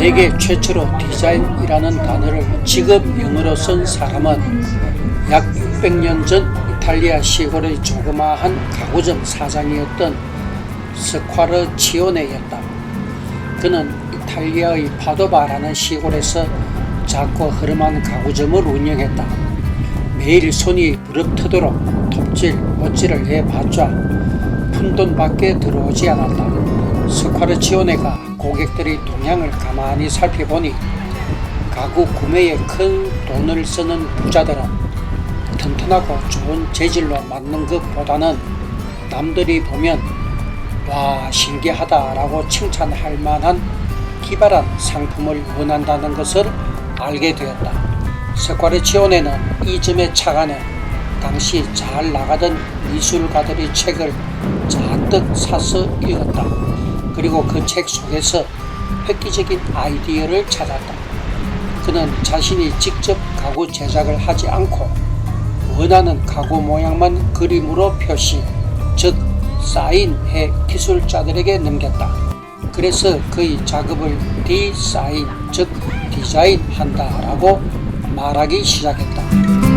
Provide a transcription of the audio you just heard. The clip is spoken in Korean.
세계 최초로 디자인이라는 단어를 직업 용어로 쓴 사람은 약 600년 전 이탈리아 시골의 조그마한 가구점 사장이었던 스콰르 치오네였다. 그는 이탈리아의 파도바라는 시골에서 작고 흐름한 가구점을 운영했다. 매일 손이 부릅트도록 톱질, 못질을 해봤자 푼돈밖에 들어오지 않았다. 스콰르치오네가 고객들의 동향을 가만히 살펴보니 가구 구매에 큰 돈을 쓰는 부자들은 튼튼하고 좋은 재질로 만든 것보다는 남들이 보면 와 신기하다라고 칭찬할 만한 기발한 상품을 원한다는 것을 알게 되었다. 스콰르치오네는 이 점에 착안해 당시 잘 나가던 미술가들의 책을 잔뜩 사서 읽었다. 그리고 그 책 속에서 획기적인 아이디어를 찾았다. 그는 자신이 직접 가구 제작을 하지 않고 원하는 가구 모양만 그림으로 표시, 즉 사인해 기술자들에게 넘겼다. 그래서 그의 작업을 디사인, 즉 디자인한다라고 말하기 시작했다.